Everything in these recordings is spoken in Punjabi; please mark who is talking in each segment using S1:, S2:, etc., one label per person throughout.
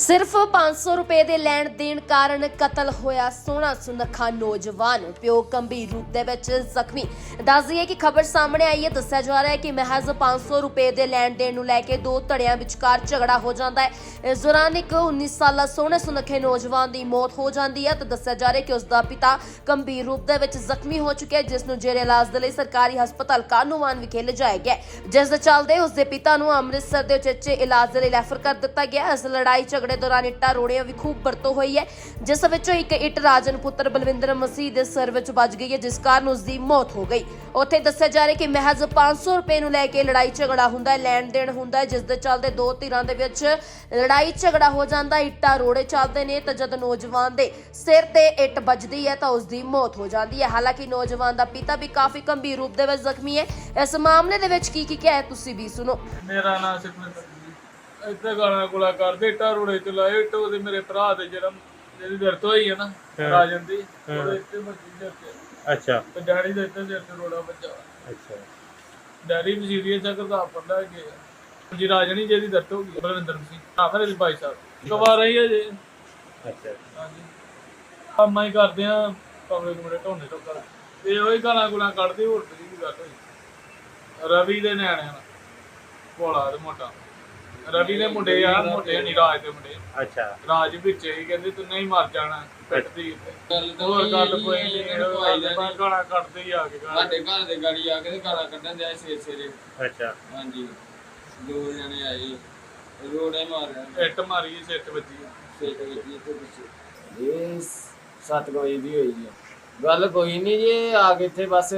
S1: ਸਿਰਫ 500 ਰੁਪਏ ਦੇ ਲੈਣ ਦੇਣ ਕਾਰਨ ਕਤਲ ਹੋਇਆ ਸੋਹਣਾ ਸੁਨੱਖਾ ਨੌਜਵਾਨ। ਪਿਓ ਗੰਭੀਰ ਰੂਪ ਦੇ ਵਿੱਚ ਜ਼ਖਮੀ। ਦੱਸ ਦਈਏ ਕਿ ਖਬਰ ਸਾਹਮਣੇ ਆਈ ਹੈ। ਦੱਸਿਆ ਜਾ ਰਿਹਾ ਹੈ ਕਿ ਮਹਿਜ਼ 500 ਰੁਪਏ ਦੇ ਲੈਣ ਦੇਣ ਨੂੰ ਲੈ ਕੇ ਦੋ ਧੜਿਆਂ ਵਿਚਕਾਰ ਝਗੜਾ ਹੋ ਜਾਂਦਾ ਹੈ। ਇਸ ਦੌਰਾਨ ਇੱਕ 19 ਸਾਲਾ ਸੋਹਣੇ ਸੁਨੱਖੇ ਨੌਜਵਾਨ ਦੀ ਮੌਤ ਹੋ ਜਾਂਦੀ ਹੈ ਤਾਂ ਦੱਸਿਆ ਜਾ ਰਿਹਾ ਕਿ ਉਸ ਦਾ ਪਿਤਾ ਗੰਭੀਰ ਰੂਪ ਦੇ ਵਿੱਚ ਜ਼ਖਮੀ ਹੋ ਚੁੱਕਿਆ ਹੈ, ਜਿਸ ਨੂੰ ਜੇਰੇ ਇਲਾਜ ਦੇ ਲਈ ਸਰਕਾਰੀ ਹਸਪਤਾਲ ਕਾਨੂੰਵਾਨ ਵਿਖੇ ਲਿਜਾਇਆ ਗਿਆ ਜਿਸ ਦੇ ਚੱਲਦੇ ਉਸ ਦੇ ਪਿਤਾ ਨੂੰ ਅੰਮ੍ਰਿਤਸਰ ਦੇ ਉਚੇਚੇ ਇਲਾਜ ਦੇ ਲਈ ਰੈਫਰ ਕਰ ਦਿੱਤਾ ਗਿਆ ਇਸ ਲੜਾਈ ਝਗੜੇ ਦੌਰਾਨ ਇੱਟਾਂ, ਰੋੜੀਆਂ ਵੀ ਖੂਬ ਵਰਤੋਂ ਹੋਈ ਹੈ। ਜਿਸ ਵਿੱਚੋਂ ਇੱਕ ਇੱਟ ਰਾਜਨ ਪੁੱਤਰ ਬਲਵਿੰਦਰ ਮਸੀਹ ਦੇ ਸਿਰ ਵਿੱਚ ਵੱਜ ਗਈ ਹੈ, ਜਿਸ ਕਾਰਨ ਉਸ ਦੀ ਮੌਤ ਹੋ ਗਈ। ਉੱਥੇ ਦੱਸਿਆ ਜਾ ਰਿਹਾ ਕਿ ਮਹਿਜ਼ 500 ਰੁਪਏ ਨੂੰ ਲੈ ਕੇ ਲੜਾਈ ਝਗੜਾ ਹੁੰਦਾ ਹੈ, ਲੈਣ ਦੇਣ ਹੁੰਦਾ ਹੈ, ਜਿਸ ਦੇ ਚੱਲਦੇ ਦੋ ਧਿਰਾਂ ਦੇ ਵਿੱਚ ਲੜਾਈ ਝਗੜਾ ਹੋ ਜਾਂਦਾ ਇੱਟਾਂ, ਰੋੜੇ ਚੱਲਦੇ ਨੇ ਤਾਂ ਜਦ ਨੌਜਵਾਨ ਦੇ ਸਿਰ ਤੇ ਇੱਟ ਵੱਜਦੀ ਹੈ ਤਾਂ ਉਸ ਦੀ ਮੌਤ ਹੋ ਜਾਂਦੀ ਹੈ। ਹਾਲਾਂਕਿ ਨੌਜਵਾਨ ਦਾ ਪਿਤਾ ਵੀ ਕਾਫੀ ਗੰਭੀਰ ਰੂਪ ਦੇ ਵਿੱਚ ਜ਼ਖਮੀ ਹੈ। ਇਸ ਮਾਮਲੇ ਦੇ ਵਿੱਚ ਕੀ ਕੀ ਕਿਹਾ ਹੈ, ਤੁਸੀਂ ਵੀ ਸੁਣੋ।
S2: ਮੇਰਾ ਨਾਮ ਸੁਖਮਿੰਦਰ ਇੱਥੇ ਗਾਣਾ ਗੁਲਾ ਕਰਦੇ ਇੱਟਾਂ ਰੋੜੇ ਚ ਲਾਏ ਇੱਟ ਉਹਦੇ ਮੇਰੇ ਭਰਾ ਦੇ ਜਿਹੜਾ ਜਿਹਦੀ ਦਰਦ ਹੋਈ ਹੈ ਨਾ ਰਾਜਨ ਦੀ ਉਹਦੇ ਇੱਥੇ ਮੱਜੀ ਦੇ ਉੱਤੇ
S3: ਅੱਛਾ।
S2: ਤੇ ਡੈਡੀ ਦੇ ਇੱਥੇ ਤੇ ਰੋੜਾ ਵੱਜਾ।
S3: ਅੱਛਾ।
S2: ਡੈਡੀ ਵੀ ਸੀਰੀਅਸ ਆ ਕਰਦਾ ਪੜਦਾ ਗਿਆ ਜੀ ਰਾਜਨੀ ਜਿਹਦੀ ਦਰਦ ਹੋ ਗਈ ਬਲਵਿੰਦਰ ਸਿੰਘ। ਆ ਫਿਰ ਇਹਦੇ ਭਾਈ ਸਾਹਿਬ। ਕਵਾ ਰਹੀ ਹੈ ਜੀ।
S3: ਅੱਛਾ।
S2: ਹਾਂਜੀ। ਕੰਮਾਂ ਹੀ ਕਰਦੇ ਆ ਕਮਰੇ ਕੁਮਰੇ ਢੋਣੇ ਤੋਂ ਕਰ ਤੇ ਉਹੀ ਗਾਣਾ ਗੁਲਾ ਕੱਢਦੇ ਹੋਰ ਤੇ ਗੱਲ ਹੋਈ ਰਵੀ ਦੇ ਨਿਆਣਿਆਂ ਨਾਲ। ਭੋਲਾ ਤੇ ਮੋਟਾ। ਰਵੀ ਦੇ ਮੁੰਡੇ ਆ ਮੋਟੇ ਨਹੀਂ ਰਾਜ ਦੇ ਮੁੰਡੇ।
S3: ਅੱਛਾ।
S2: ਰਾਜ ਵਿੱਚ ਹੀ ਕਹਿੰਦੇ ਤੂੰ ਨਹੀਂ ਮਰ ਜਾਣਾ ਪਿੱਟਦੀ ਹੋਰ ਗੱਲ ਕੋਈ ਨਹੀਂ ਕੱਢਦੇ ਹੀ ਆ ਕੇ ਗਾਣਾ
S4: ਸਾਡੇ ਘਰ ਦੇ ਗਾੜੀ ਆ ਕੇ ਤੇ ਗਾਲਾਂ ਕੱਢਣ ਦੇ ਸਵੇਰੇ ਸਵੇਰੇ।
S3: ਅੱਛਾ।
S4: ਹਾਂਜੀ। ਦੋ ਜਣੇ ਆਏ। ਰੋੜੇ ਮਾਰਿਆ
S2: ਇੱਟ ਮਾਰੀ ਸਿਰ ਤੇ ਵੱਜੀ
S4: ਸੇਕ ਵਿੱਚ ਤੇ ਕੁਛ ਇਹ ਸੱਤ ਵਜੇ ਦੀ ਹੋਈ ਹੈ ਗੱਲ ਕੋਈ ਨਹੀਂ ਜੀ ਆ ਕੇ ਇੱਥੇ ਬਸ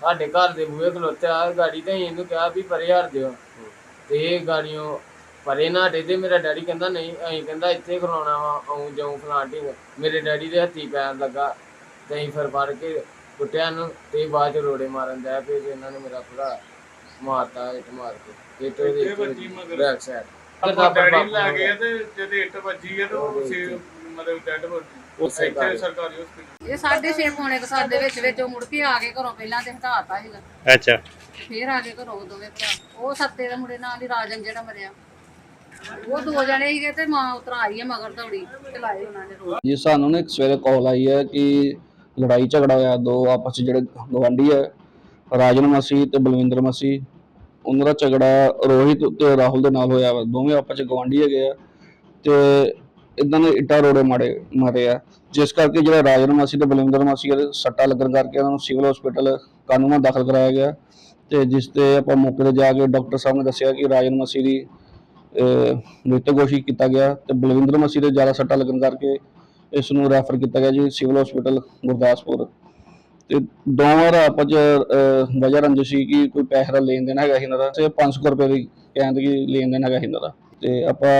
S4: ਸਾਡੇ ਘਰ ਦੇ ਬੂਹੇ ਖਲੋਤੇ ਆ। ਗਾੜੀ ਤੇ ਇਹਨੂੰ ਕਿਹਾ ਵੀ ਪਰੇ ਹਟ ਦਿਓ ਤੇ ਇਹ ਗਾੜੀਆਂ ਪਰੇ ਨਾ ਹਟੇ ਤੇ ਮੇਰਾ ਡੈਡੀ ਕਹਿੰਦਾ ਨਹੀਂ ਅਸੀਂ ਕਹਿੰਦਾ ਇੱਥੇ ਖਲੋਣਾ ਵਾ ਆਉਂ ਜਾਉਂ ਫਲਾਂਟਿੰਗ ਮੇਰੇ ਡੈਡੀ ਦੇ ਹੱਥੀ ਪੈਣ ਲੱਗਾ ਤੇ ਅਸੀਂ ਫਿਰ ਫੜ ਕੇ ਕੁੱਟਿਆ ਨੂੰ ਤੇ ਬਾਅਦ ਚ ਰੋੜੇ ਮਾਰਨ ਦਾ ਤੇ ਇਹਨਾਂ ਨੇ ਮੇਰਾ ਭਰਾ ਮਾਰਤਾ ਇੱਟ ਮਾਰ ਕੇ। ਇੱਟ ਉਹਦੇ
S2: ਮਗਰ।
S4: Back side.
S2: ਆਪਾਂ ਡੈਡੀ ਲੈ ਗਏ ਤੇ ਜਦ ਇੱਟ ਵੱਜੀ ਹੈ ਤਾਂ ਉਹ ਸੀ ਮਤਲਬ ਡੈਡ ਹੋ ਗਈ ਇੱਥੇ
S4: ਘਰ।
S2: ਸਰਕਾਰੀ ਹਸਪੀਟਲ
S5: ਇਹ ਸਾਢੇ ਛੇ ਪੌਣੇ ਕੁ ਸੱਤ ਦੇ ਵਿੱਚ ਵਿੱਚ ਉਹ ਮੁੜ ਕੇ ਆ ਕੇ ਘਰੋਂ ਪਹਿਲਾਂ ਤੇ ਹਟਾਤਾ ਸੀਗਾ।
S3: ਅੱਛਾ।
S5: ਫੇਰ ਆ ਕੇ ਘਰੋਂ ਦੋਵੇਂ ਭਰਾ। ਉਹ ਸੱਤੇ ਦੇ ਮੁੰਡੇ ਨਾਲ ਹੀ ਰਾਜਨ ਜਿਹੜਾ ਮਰਿਆ। ਉਹ ਦੋ ਜਣੇ ਸੀਗੇ ਤੇ ਮਾਂ ਉਤਰ ਆਈ ਹੈ ਮਗਰ ਦੌੜੀ ਚਲਾਏ ਉਹਨਾਂ ਨੇ ਰੋਡ
S6: ਜੀ, ਸਾਨੂੰ ਨਾ ਇੱਕ ਸਵੇਰੇ ਕਾਲ ਆਈ ਹੈ ਕਿ ਲੜਾਈ ਝਗੜਾ ਹੋਇਆ, ਦੋ ਆਪਸ 'ਚ ਜਿਹੜੇ ਗਵਾਂਢੀ ਹੈ, ਰਾਜਨ ਮਸੀਹ ਤੇ ਬਲਵਿੰਦਰ ਮਸੀਹ ਉਹਨਾਂ ਦਾ ਝਗੜਾ ਰੋਹਿਤ ਤੇ ਰਾਹੁਲ ਦੇ ਨਾਲ ਹੋਇਆ ਵਾ। ਦੋਵੇਂ ਆਪਸ 'ਚ ਗਵਾਂਢੀ ਹੈਗੇ ਆ ਤੇ ਇਦਾਂ ਦੇ ਇੱਟਾਂ ਰੋੜੇ ਮਾਰੇ ਮਾਰੇ ਆ। ਜਿਸ ਕਰਕੇ ਜਿਹੜਾ ਰਾਜਨ ਮਸੀਹ ਤੇ ਬਲਵਿੰਦਰ ਮਸੀਹ ਦੇ ਸੱਟਾ ਲੱਗਣ ਕਰਕੇ ਉਹਨਾਂ ਨੂੰ ਸਿਵਲ ਹਸਪੀਟਲ ਕਾਨੂੰਨਾਂ ਦਾਖਲ ਕਰਾਇਆ ਗਿਆ ਤੇ ਜਿਸ ਤੇ ਆਪਾਂ ਮੌਕੇ ਤੇ ਜਾ ਕੇ ਡਾਕਟਰ ਸਾਹਿਬ ਨੇ ਦੱਸਿਆ ਕਿ ਰਾਜਨ ਮਸੀਹ ਦੀ ਮ੍ਰਿਤਕ ਘੋਸ਼ਿਤ ਕੀਤਾ ਗਿਆ ਤੇ ਬਲਵਿੰਦਰ ਮਸੀ ਦੇ ਜ਼ਿਆਦਾ ਸੱਟਾਂ ਲੱਗਣ ਕਰਕੇ ਇਸ ਨੂੰ ਰੈਫਰ ਕੀਤਾ ਗਿਆ ਜੀ ਸਿਵਲ ਹਸਪੀਟਲ ਗੁਰਦਾਸਪੁਰ। ਤੇ ਦੋਵਾਂ ਦਾ ਆਪਸ ਚ ਵਜ੍ਹਾ ਰੰਜਿਸ਼ ਸੀ ਕਿ ਕੋਈ ਪੈਸੇ ਦਾ ਲੈਣ ਦੇਣ ਹੈਗਾ ਸੀ ਇਹਨਾਂ ਦਾ ਤੇ 500 ਰੁਪਏ ਦੀ ਕਹਿੰਦੇ ਕਿ ਲੈਣ ਦੇਣ ਹੈਗਾ ਸੀ ਇਹਨਾਂ ਦਾ। ਤੇ ਆਪਾਂ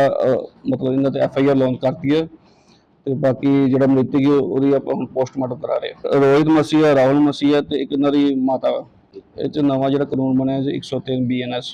S6: ਮਤਲਬ ਇਹਨਾਂ ਤੇ ਐਫ ਆਈ ਆਰ ਲਾਂਚ ਕਰਤੀ ਹੈ ਤੇ ਬਾਕੀ ਜਿਹੜਾ ਮ੍ਰਿਤਕ ਹੈ ਉਹਦੀ ਆਪਾਂ ਹੁਣ ਪੋਸਟਮਾਰਟਮ ਕਰਾ ਰਹੇ ਹਾਂ। ਰੋਹਿਤ ਮਸੀਹ ਹੈ, ਰਾਹੁਲ ਮਸੀਹ ਹੈ ਤੇ ਇੱਕ ਇਹਨਾਂ ਦੀ ਮਾਤਾ ਵਾ। ਇਹ ਚ ਨਵਾਂ ਜਿਹੜਾ ਕਾਨੂੰਨ ਬਣਿਆ ਜੀ 103 ਬੀਐਨਐਸ